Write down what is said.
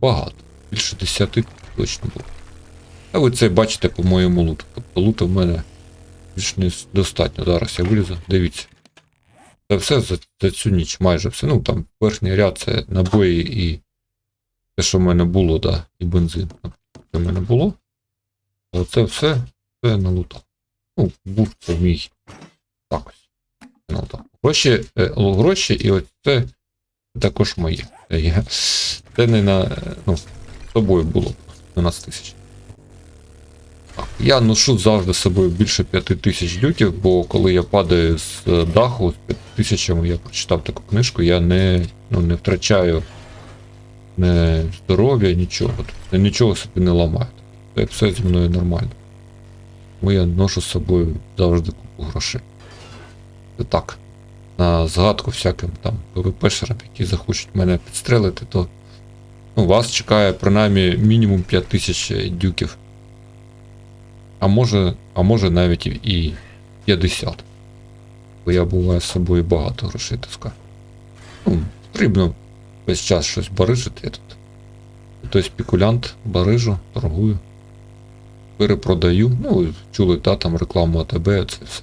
багато. Більше 10 точно було. А ви це бачите по моєму луту. Тобто луту в мене більш не достатньо. Зараз я вилізу. Дивіться. Це все за, за цю ніч, майже все. Ну там верхній ряд це набої і те, що в мене було, да, і бензин. Це в мене було. Але це все, все на лутах. Ну, був це мій. Так ось. Ну. Гроші, е, гроші і ось це також моє. Це, не на. е, Ну, з собою було 12 тисяч. Я ношу завжди з собою більше 5 тисяч лютів, бо коли я падаю з е, даху з 5 тисячами, я прочитав таку книжку, я не, ну, не втрачаю не здоров'я, нічого. Тобто нічого собі не ламаю. Це все зі мною нормально. Тому я ношу з собою завжди купу грошей. Це так. На згадку всяким там ПВПшерам, які захочуть мене підстрелити, то ну, вас чекає принаймні мінімум 5 тисяч дюків. А може, а може навіть і- і 50. Бо я буваю з собою багато грошей таскаю. Ну, потрібно весь час щось барижити. Я тут. Той спекулянт, барижу, торгую. Перепродаю. Ну, чули, та, там рекламу АТБ, це все.